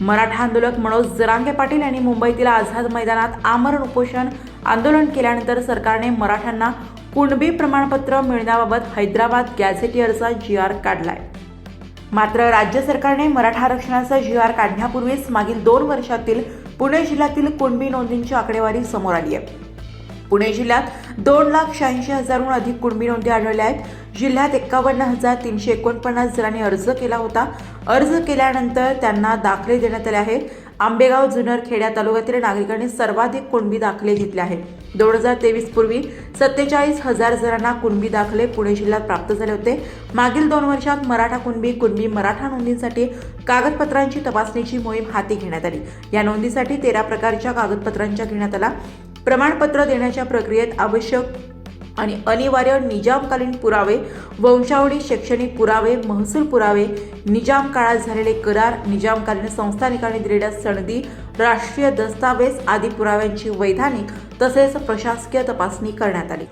मराठा आंदोलक मनोज जरांगे पाटील यांनी मुंबईतील आझाद मैदानात आमरण उपोषण आंदोलन केल्यानंतर सरकारने मराठ्यांना कुणबी प्रमाणपत्र मिळण्याबाबत हैदराबाद गॅझेटियरचा जी आर काढलाय. मात्र राज्य सरकारने मराठा आरक्षणाचा जी आर काढण्यापूर्वीच मागील दोन वर्षातील पुणे जिल्ह्यातील कुणबी नोंदींची आकडेवारी समोर आली आहे. पुणे जिल्ह्यात दोन लाख शहाऐंशी हजारहून अधिक कुणबी नोंदी आढळल्या आहेत. जिल्ह्यात एक्कावन्न हजार तीनशे एकोणपन्नास जणांनी अर्ज केला होता. अर्ज केल्यानंतर त्यांना दाखले देण्यात आले आहेत. आंबेगाव जुन्नर खेड्या तालुक्यातील नागरिकांनी सर्वाधिक कुणबी दाखले घेतले आहेत. दोन हजार तेवीस पूर्वी सत्तेचाळीस हजार जणांना कुणबी दाखले पुणे जिल्ह्यात प्राप्त झाले होते. मागील दोन वर्षात मराठा कुणबी कुणबी मराठा नोंदींसाठी कागदपत्रांची तपासणीची मोहीम हाती घेण्यात आली. या नोंदीसाठी तेरा प्रकारच्या कागदपत्रांच्या घेण्यात आला प्रमाणपत्र देण्याच्या प्रक्रियेत आवश्यक आणि अनिवार्य निजामकालीन पुरावे वंशावळी शैक्षणिक पुरावे महसूल पुरावे निजाम काळात झालेले करार निजामकालीन संस्थानिकांनी दिलेल्या सनदी राष्ट्रीय दस्तावेज आदी पुराव्यांची वैधानिक तसेच प्रशासकीय तपासणी करण्यात आली.